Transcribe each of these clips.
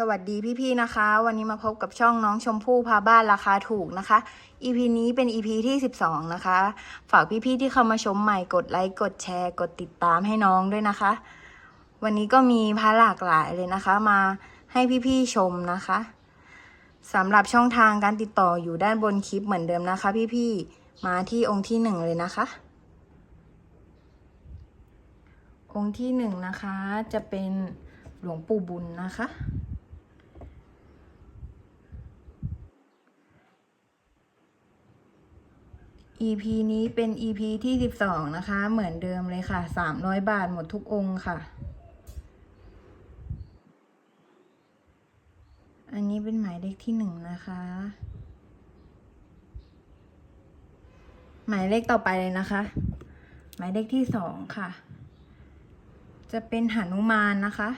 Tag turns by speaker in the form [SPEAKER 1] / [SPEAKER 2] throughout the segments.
[SPEAKER 1] สวัสดีพี่ๆนะคะ วันนี้มาพบกับช่องน้องชมพู่พาบ้านราคาถูกนะคะ EP นี้เป็น EP ที่ 12 นะคะ ฝากพี่ๆที่เข้ามาชมใหม่กดไลค์กดแชร์ กดติดตามให้น้องด้วยนะคะ วันนี้ก็มีพาหลากหลายเลยนะคะ มาให้พี่ๆชมนะคะสำหรับช่องทางการติดต่ออยู่ด้านบนคลิปเหมือนเดิมนะคะ พี่ๆมาที่องค์ที่หนึ่งเลยนะคะ องค์ที่หนึ่งนะคะจะเป็นหลวงปู่บุญนะคะ EP นี้เป็น EP ที่ 12 นะคะ เหมือนเดิมเลยค่ะ 300 บาทหมดทุกองค์ค่ะ อันนี้เป็นหมายเลขที่หนึ่งนะคะ หมายเลขต่อไปเลยนะคะ หมายเลขที่สองค่ะ จะเป็นหนุมานนะคะ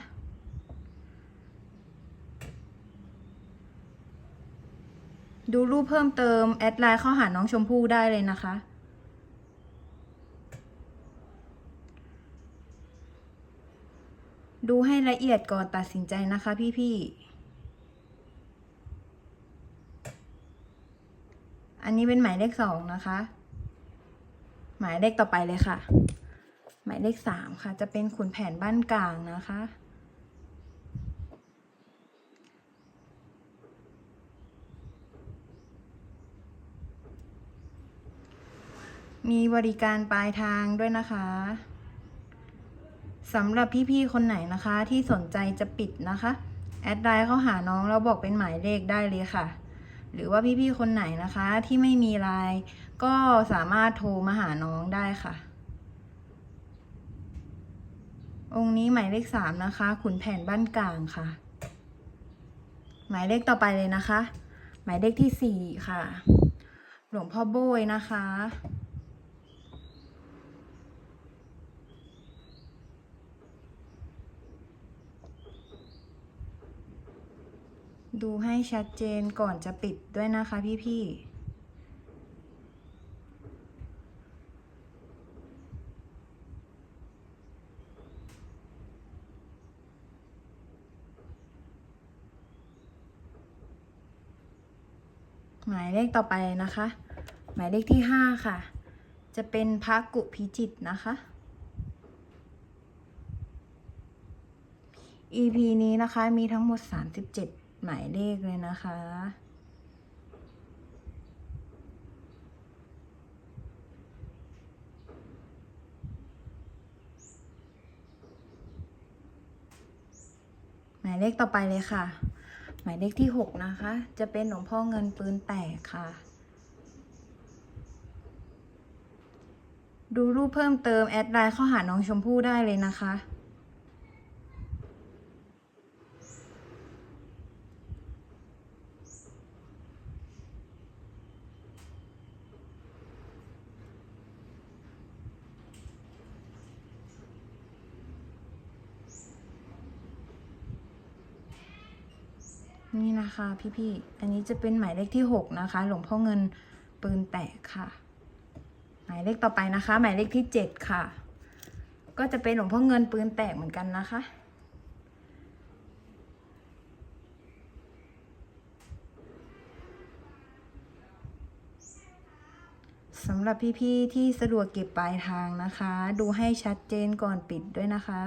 [SPEAKER 1] ดูรูปเพิ่มเติม แอดไลน์เข้าหาน้องชมพู่ได้เลยนะคะ ดูให้ละเอียดก่อนตัดสินใจนะคะพี่ๆ อันนี้เป็นหมายเลขสองนะคะ หมายเลขต่อไปเลยค่ะ หมายเลขสามค่ะ จะเป็นขุนแผนบ้านกลางนะคะ มีบริการปลายทางด้วยนะคะสำหรับพี่ๆคนไหนนะคะที่สนใจจะปิดนะคะ แอดไลน์เข้าหาน้องแล้วบอกเป็นหมายเลขได้เลยค่ะ หรือว่าพี่ๆคนไหนนะคะที่ไม่มีไลน์ก็สามารถโทรมาหาน้องได้ค่ะ องค์นี้หมายเลขสามนะคะ ขุนแผนบ้านกลางค่ะ หมายเลขต่อไปเลยนะคะ หมายเลขที่สี่ค่ะ หลวงพ่อโบยนะคะ ดูให้ชัดเจนก่อนจะปิดด้วยนะคะพี่ๆหมายเลขต่อไปนะคะ หมายเลขที่ห้าค่ะ จะเป็นพระกุพิจิตนะคะ EP นี้นะคะมีทั้งหมด 37 หมายเลขเลยนะคะ หมายเลขต่อไปเลยค่ะ หมายเลขที่ 6 นะคะ จะเป็นหลวงพ่อเงินปืนแตกค่ะดูรูปเพิ่มเติม แอดไลน์เข้าหาน้องชมพู่ได้เลยนะคะ นะคะพี่ๆ อันนี้จะเป็นหมายเลขที่หกนะคะ หลวงพ่อเงินปืนแตกค่ะ หมายเลขต่อไปนะคะ หมายเลขที่เจ็ดค่ะ ก็จะเป็นหลวงพ่อเงินปืนแตกเหมือนกันนะคะ สำหรับพี่ๆ ที่สะดวกเก็บปลายทางนะคะ ดูให้ชัดเจนก่อนปิดด้วยนะคะ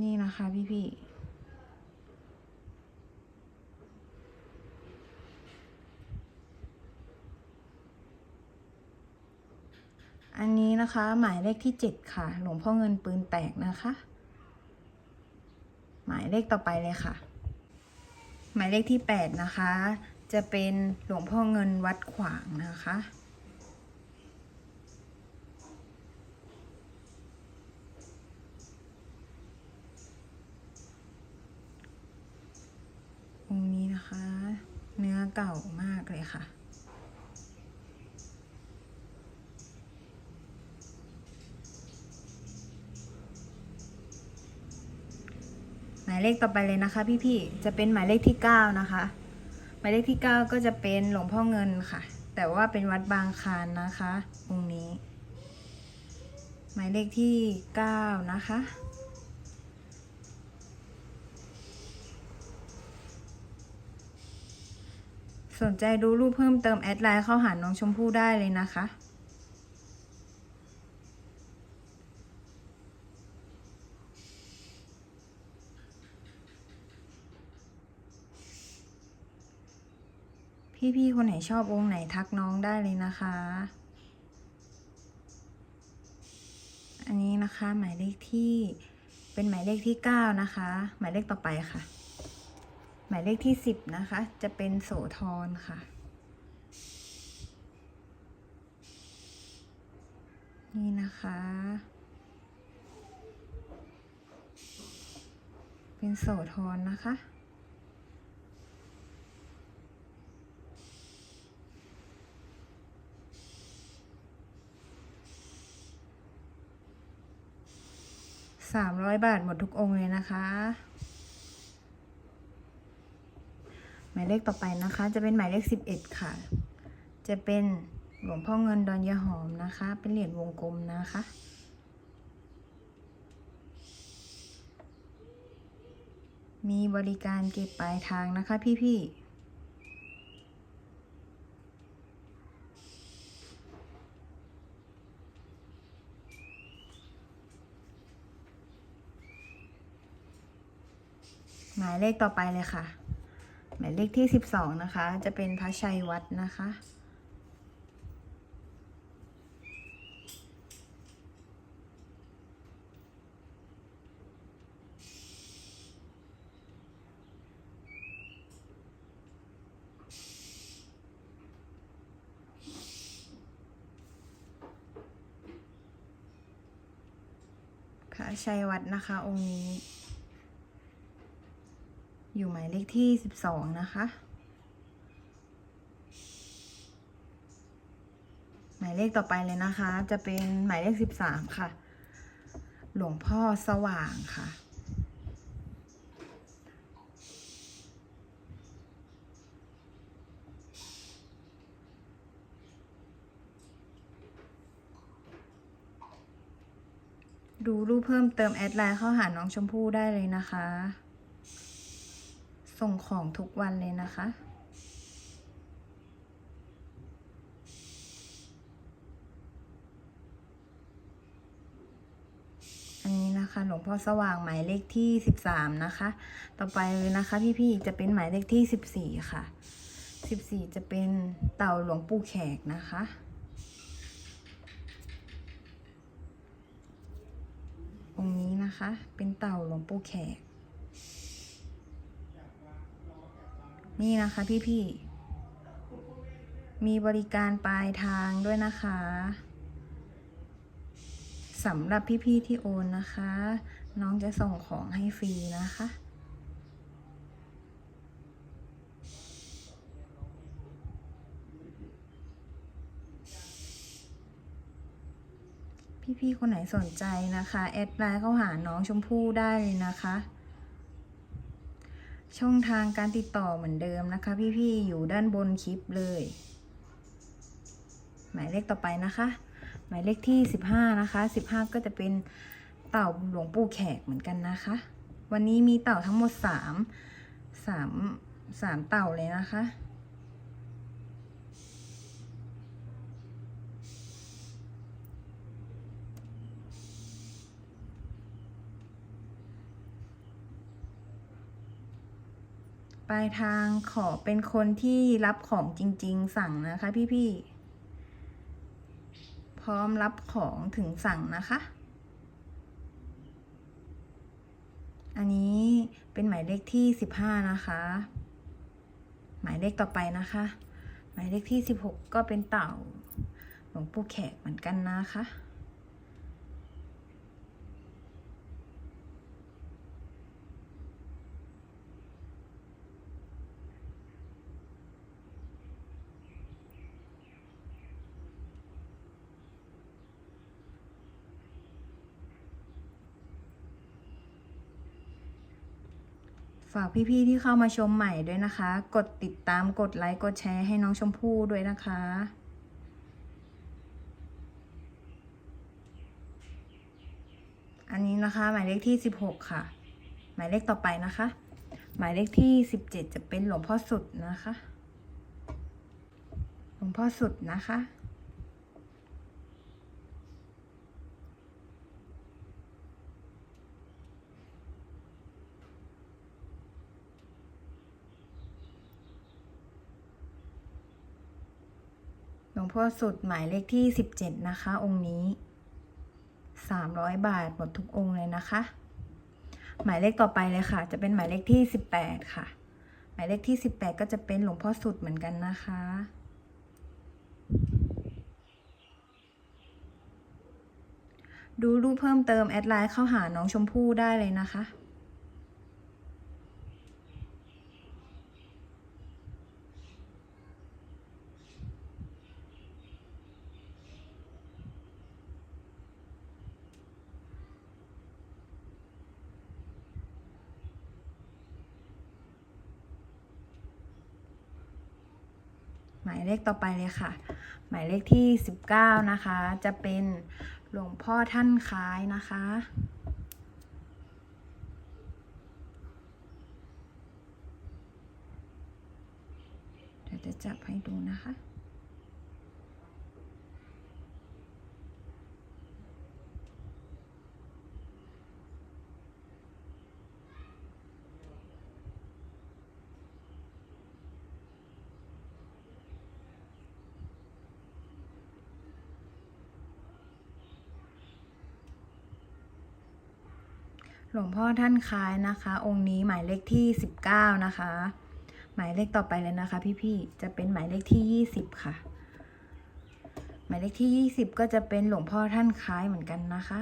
[SPEAKER 1] นี่นะคะพี่ๆ อันนี้นะคะ หมายเลขที่เจ็ดค่ะ หลวงพ่อเงินปืนแตกนะคะ หมายเลขต่อไปเลยค่ะ หมายเลขที่แปดนะคะ จะเป็นหลวงพ่อเงินวัดขวางนะคะ องค์นี้นะคะ เนื้อเก่ามากเลยค่ะ หมายเลขต่อไปเลยนะคะ พี่ๆ จะเป็นหมายเลขที่ 9 นะคะ หมายเลขที่ 9 ก็จะเป็นหลวงพ่อเงินค่ะ แต่ว่าเป็นวัดบางคานนะคะองนี้ หมายเลขที่ 9 นะคะ สนใจดูรูปเพิ่มเติมแอดไลน์เข้าหาน้องชมพู่ได้เลยนะคะ พี่ๆคนไหนชอบองค์ไหนทักน้องได้เลยนะคะ อันนี้นะคะหมายเลขที่เป็นหมายเลขที่ 9 นะคะ หมายเลขต่อไปค่ะ หมายเลขที่ 10 นะคะ จะเป็นโสธรค่ะ นี่นะคะ เป็นโสธรนะคะ สามร้อยบาทหมดทุกองค์เลยนะคะ หมายเลขต่อไปนะคะ จะเป็นหมายเลขสิบเอ็ดค่ะ จะเป็นหลวงพ่อเงินดอนยาหอมนะคะ เป็นเหรียญวงกลมนะคะมีบริการเก็บปลายทางนะคะพี่ๆ หมายเลขต่อไปเลยค่ะ หมายเลขที่สิบสองนะคะ จะเป็นพระชัยวัดนะคะ พระชัยวัดนะคะองค์นี้ อยู่หมายเลขที่สิบสองนะคะ หมายเลขต่อไปเลยนะคะ จะเป็นหมายเลขสิบสามค่ะ หลวงพ่อสว่างค่ะดูรูปเพิ่มเติมแอดไลน์เข้าหาน้องชมพู่ได้เลยนะคะ ส่งของทุกวันเลยนะคะ อันนี้นะคะหลวงพ่อสว่างหมายเลขที่สิบสามนะคะ ต่อไปเลยนะคะพี่ๆจะเป็นหมายเลขที่สิบสี่ค่ะสิบสี่จะเป็นเต่าหลวงปู่แขกนะคะองค์นี้นะคะเป็นเต่าหลวงปู่แขก นี่นะคะพี่ๆ มีบริการปลายทางด้วยนะคะสำหรับพี่ๆที่โอนนะคะ น้องจะส่งของให้ฟรีนะคะ พี่ๆคนไหนสนใจนะคะ แอดไลน์เข้าหาน้องชมพู่ได้เลยนะคะ ช่องทางการติดต่อเหมือนเดิมนะคะ พี่ๆ อยู่ด้านบนคลิปเลย หมายเลขต่อไปนะคะ หมายเลขที่สิบห้านะคะสิบห้าก็จะเป็นเต่าหลวงปู่แขกเหมือนกันนะคะ วันนี้มีเต่าทั้งหมดสามสามสามเต่าเลยนะคะ ลายทางขอเป็นคนที่รับของจริง ๆ สั่งนะคะ พี่ๆ พร้อมรับของถึงสั่งนะคะ อันนี้เป็นหมายเลขที่สิบห้านะคะ หมายเลขต่อไปนะคะ หมายเลขที่สิบหกก็เป็นเต่าหลวงปู่แขกเหมือนกันนะคะ ฝากพี่ๆที่เข้ามาชมใหม่ด้วยนะคะ กดติดตามกดไลค์กดแชร์ให้น้องชมพู่ด้วยนะคะอันนี้นะคะ หมายเลขที่สิบหกค่ะ หมายเลขต่อไปนะคะ หมายเลขที่สิบเจ็ดจะเป็นหลวงพ่อสุดนะคะ หลวงพ่อสุดนะคะ วงพ่อสุดหมายเลขที่ 17 นะคะ องค์นี้ 300 บาทหมดทุกองค์เลยนะคะ หมายเลขต่อไปเลยค่ะ จะเป็นหมายเลขที่ 18 ค่ะ หมายเลขที่ 18 ก็จะเป็นหลวงพ่อสุดเหมือนกันนะคะ ดูรูปเพิ่มเติมแอดไลน์เข้าหาน้องชมพู่ได้เลยนะคะายเลขต่อไปเลยค่ะ หมายเลขที่ 19 นะคะ จะเป็นหลวงพ่อท่านคล้ายนะคะเดี๋ยวจะจับให้ดูนะคะ หลวงพ่อท่านคล้ายนะคะ องค์นี้หมายเลขที่ 19 นะคะ หมายเลขต่อไปเลยนะคะ พี่ๆจะเป็นหมายเลขที่ 20 ค่ะ หมายเลขที่ 20 ก็จะเป็นหลวงพ่อท่านคล้ายเหมือนกันนะคะ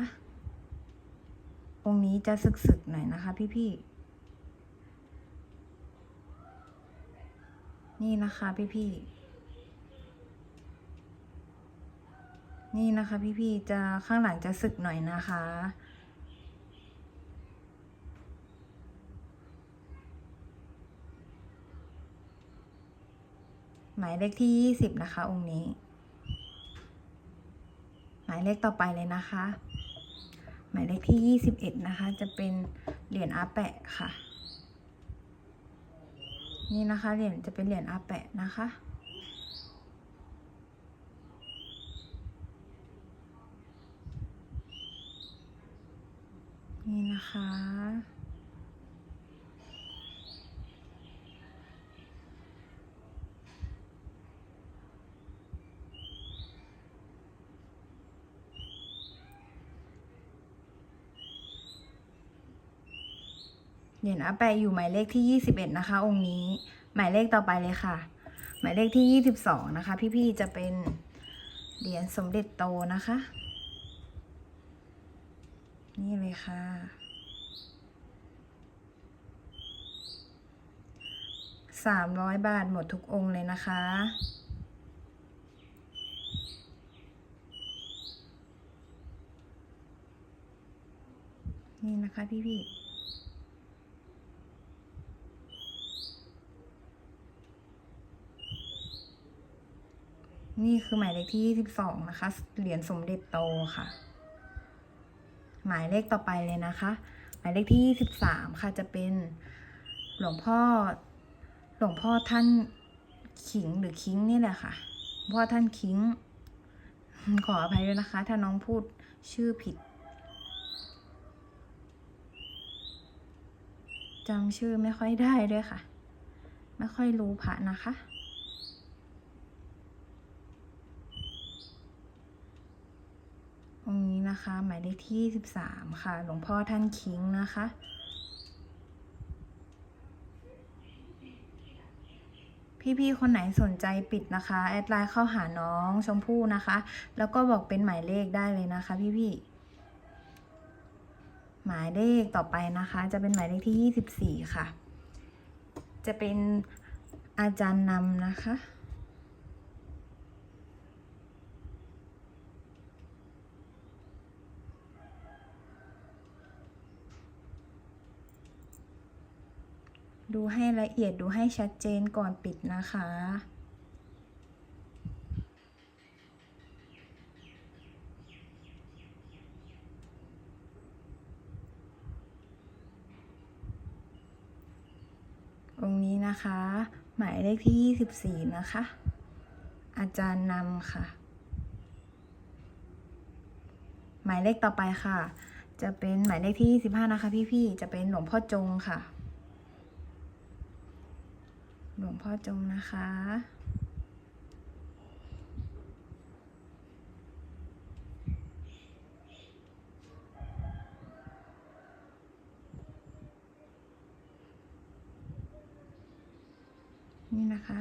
[SPEAKER 1] องค์นี้จะสึกๆหน่อยนะคะ พี่ๆนี่นะคะพี่ๆนี่นะคะพี่ๆจะข้างหลังจะสึกหน่อยนะคะ หมายเลขที่ยี่สิบนะคะ องค์นี้ หมายเลขต่อไปเลยนะคะ หมายเลขที่ยี่สิบเอ็ดนะคะ จะเป็นเหรียญอาแปะค่ะ นี่นะคะเหรียญจะเป็นเหรียญอาแปะนะคะนี่นะคะ เหรียญอาแปะอยู่หมายเลขที่ 21 นะคะ องค์นี้ หมายเลขต่อไปเลยค่ะ หมายเลขที่ 22 นะคะ พี่ๆจะเป็นเหรียญสมเด็จโตนะคะ นี่เลยค่ะสามร้อยบาทหมดทุกองค์เลยนะคะนี่นะคะพี่ๆ นี่คือหมายเลขที่22นะคะ เหรียญสมเด็จโตค่ะ หมายเลขต่อไปเลยนะคะ หมายเลขที่23ค่ะจะเป็นหลวงพ่อ หลวงพ่อท่านขิงหรือคิงนี่แหละค่ะพ่อท่านคิง ขออภัยด้วยนะคะ ถ้าน้องพูดชื่อผิดจำชื่อไม่ค่อยได้ด้วยค่ะ ไม่ค่อยรู้พระนะคะ องค์นี้นะคะ หมายเลขที่สิบสามค่ะ หลวงพ่อท่านคิงนะคะ พี่ๆคนไหนสนใจปิดนะคะ แอดไลน์เข้าหาน้องชมพู่นะคะ แล้วก็บอกเป็นหมายเลขได้เลยนะคะ พี่ๆหมายเลขต่อไปนะคะ จะเป็นหมายเลขที่ยี่สิบสี่ค่ะ จะเป็นอาจารย์นำนะคะ ดูให้ละเอียดดูให้ชัดเจนก่อนปิดนะคะ องค์นี้นะคะ หมายเลขที่ 24 นะคะ อาจารย์นำค่ะ หมายเลขต่อไปค่ะ จะเป็นหมายเลขที่สิบห้านะคะพี่ๆ จะเป็นหลวงพ่อจงค่ะ หลวงพ่อจงนะคะ นี่นะคะ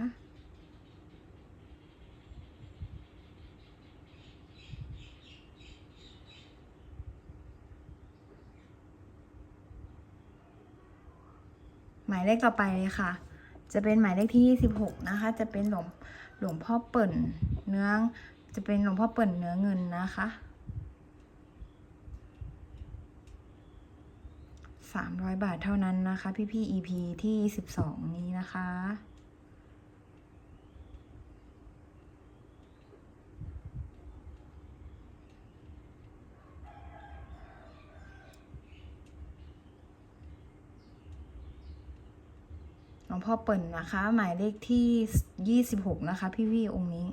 [SPEAKER 1] หมายเลขต่อไปเลยค่ะ จะเป็นหมายเลขที่ 26 นะคะ จะเป็นหลวงหลวงพ่อเปิ่นเนื้อจะเป็นหลวงพ่อเปิ่นเนื้อเงินนะคะ300 บาทเท่านั้นนะคะ พี่พี่ EP ที่ 12 นี้นะคะ หลวงพ่อเปิ่นนะคะ หมายเลขที่ 26 นะคะ พี่พี่องค์นี้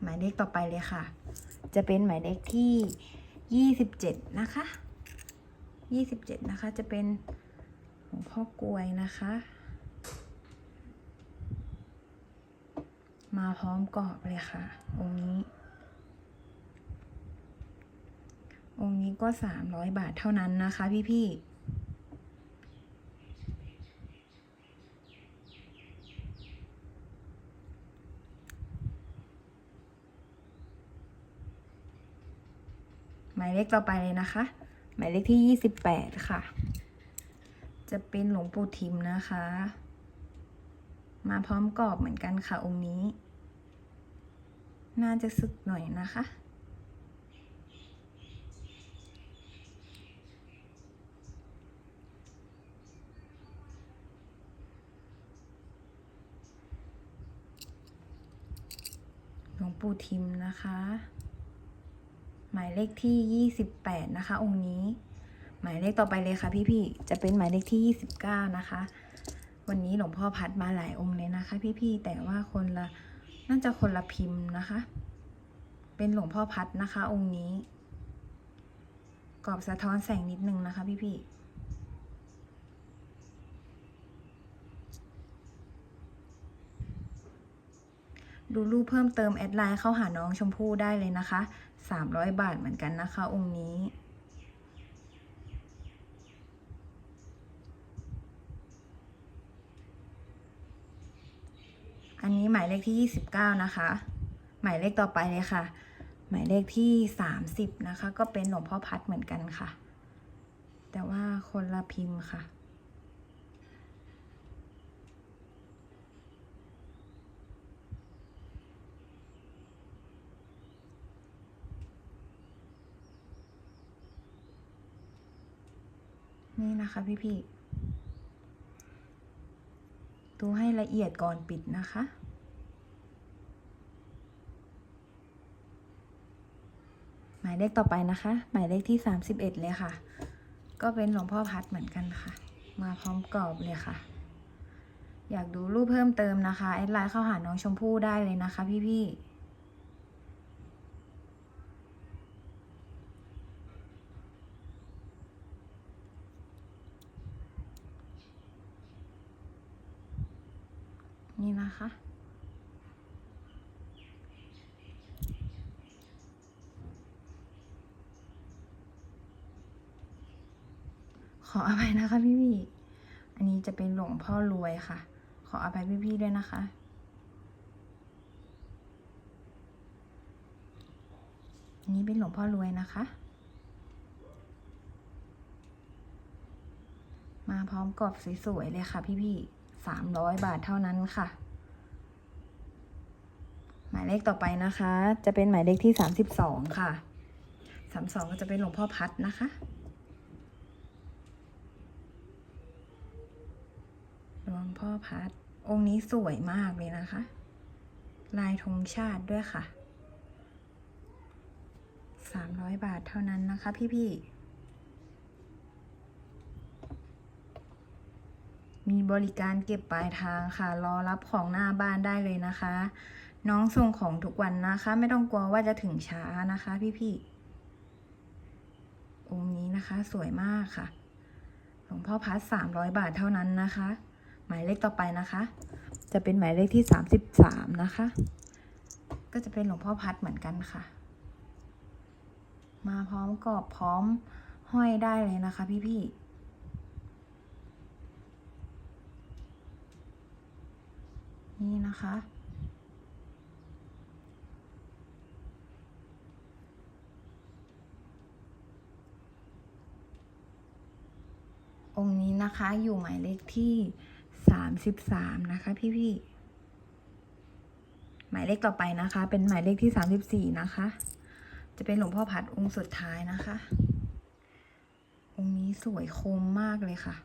[SPEAKER 1] หมายเลขต่อไปเลยค่ะ จะเป็นหมายเลขที่ 27 นะคะ 27 นะคะ จะเป็นหลวงพ่อกลวยนะคะ มาพร้อมกรอบเลยค่ะ องค์นี้ องค์นี้ก็ 300 บาทเท่านั้นนะคะพี่พี่ๆ หมาย เลขต่อไปเลยนะคะ หมายเลขที่ 28 ค่ะ จะเป็นหลวงปู่ทิมนะคะ มาพร้อมกรอบเหมือนกันค่ะองค์นี้ น่าจะสึกหน่อยนะคะหลวงปู่ทิมนะคะ หมายเลขที่ 28 นะคะ องค์นี้ หมายเลขต่อไปเลยค่ะพี่ๆจะเป็นหมายเลขที่ 29 นะคะ วันนี้หลวงพ่อพัดมาหลายองค์เลยนะคะ พี่ๆแต่ว่าคนละน่าจะคนละพิมพ์นะคะ เป็นหลวงพ่อพัดนะคะ องค์นี้กรอบสะท้อนแสงนิดนึงนะคะ พี่ๆดูรูปเพิ่มเติมแอดไลน์เข้าหาน้องชมพู่ได้เลยนะคะ 300 บาทเหมือนกันนะคะ องค์นี้ อันนี้หมายเลขที่ 29 นะคะ หมายเลขต่อไปเลยค่ะ หมายเลขที่ 30 นะคะ ก็เป็นหลวงพ่อพัดเหมือนกันค่ะ แต่ว่าคนละพิมพ์ค่ะ นี่นะคะพี่ๆดูให้ละเอียดก่อนปิดนะคะ หมายเลขต่อไปนะคะ หมายเลขที่ 31 เลยค่ะ ก็เป็นหลวงพ่อพัดเหมือนกันค่ะ มาพร้อมกรอบเลยค่ะ อยากดูรูปเพิ่มเติมนะคะ แอดไลน์เข้าหาน้องชมพู่ได้เลยนะคะพี่ๆี้นะคะ ขออภัยนะคะพี่พี่อันนี้จะเป็นหลวงพ่อรวยค่ะ ขออภัยพี่พี่ด้วยนะคะอันนี้เป็นหลวงพ่อรวยนะคะ มาพร้อมกรอบสวยๆเลยค่ะพี่ๆ 300 บาทเท่านั้นค่ะ หมายเลขต่อไปนะคะ จะเป็นหมายเลขที่ 32 ค่ะ 32 ก็จะเป็นหลวงพ่อพัดนะคะหลวงพ่อพัดองค์นี้สวยมากเลยนะคะ ลายธงชาติด้วยค่ะ 300 บาทเท่านั้นนะคะพี่ๆ มีบริการเก็บปลายทางค่ะ รอรับของหน้าบ้านได้เลยนะคะ น้องส่งของทุกวันนะคะ ไม่ต้องกลัวว่าจะถึงช้านะคะพี่ๆองค์นี้นะคะสวยมากค่ะหลวงพ่อพัดสามร้อยบาทเท่านั้นนะคะ หมายเลขต่อไปนะคะ จะเป็นหมายเลขที่สามสิบสามนะคะ ก็จะเป็นหลวงพ่อพัดเหมือนกันค่ะ มาพร้อมกรอบพร้อมห้อยได้เลยนะคะ พี่ๆ นี่นะคะ องค์นี้นะคะอยู่หมายเลขที่สามสิบสามนะคะพี่ๆหมายเลขต่อไปนะคะ เป็นหมายเลขที่สามสิบสี่นะคะ จะเป็นหลวงพ่อพัดองค์สุดท้ายนะคะ องค์นี้สวยคมมากเลยค่ะ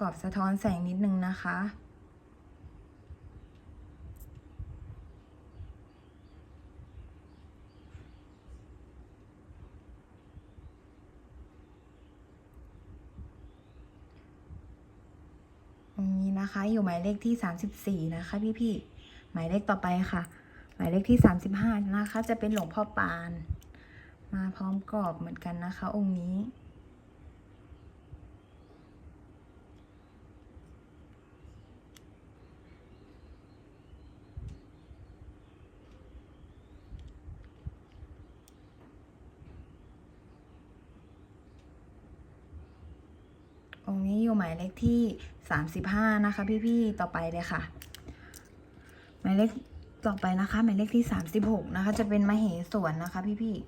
[SPEAKER 1] กรอบสะท้อนแสงนิดนึงนะคะองค์นี้นะคะอยู่หมายเลขที่สามสิบสี่นะคะพี่พี่ๆหมายเลขต่อไปค่ะ หมายเลขที่สามสิบห้านะคะ จะเป็นหลวงพ่อปาน มาพร้อมกรอบเหมือนกันนะคะ องค์นี้ องค์นี้อยู่หมายเลขที่สามสิบห้านะคะ พี่ๆ ต่อไปเลยค่ะ หมายเลขต่อไปนะคะ หมายเลขที่สามสิบหกนะคะ จะเป็นมเหสวนนะคะ พี่ๆ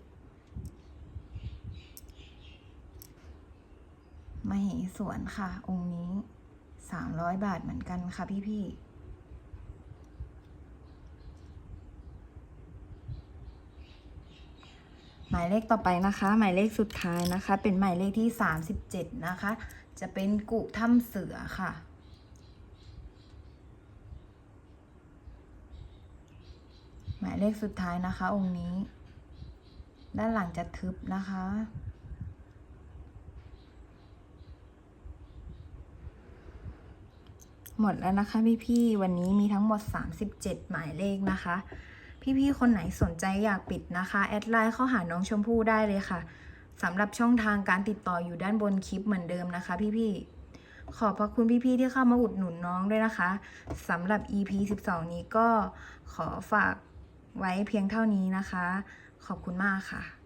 [SPEAKER 1] มเหสวนค่ะ องค์นี้สามร้อยบาทเหมือนกันค่ะ พี่ๆ หมายเลขต่อไปนะคะ หมายเลขสุดท้ายนะคะ เป็นหมายเลขที่สามสิบเจ็ดนะคะ จะเป็นกุถ้ำเสือค่ะ หมายเลขสุดท้ายนะคะ องค์นี้ ด้านหลังจะทึบนะคะหมดแล้วนะคะพี่ๆ วันนี้มีทั้งหมด 37 หมายเลขนะคะ พี่ๆคนไหนสนใจอยากปิดนะคะ แอดไลน์เข้าหาน้องชมพู่ได้เลยค่ะสำหรับช่องทางการติดต่ออยู่ด้านบนคลิปเหมือนเดิมนะคะ พี่ๆ ขอบพระคุณพี่ๆที่เข้ามาอุดหนุนน้องด้วยนะคะสำหรับ EP 12 นี้ก็ขอฝากไว้เพียงเท่านี้นะคะ ขอบคุณมากค่ะ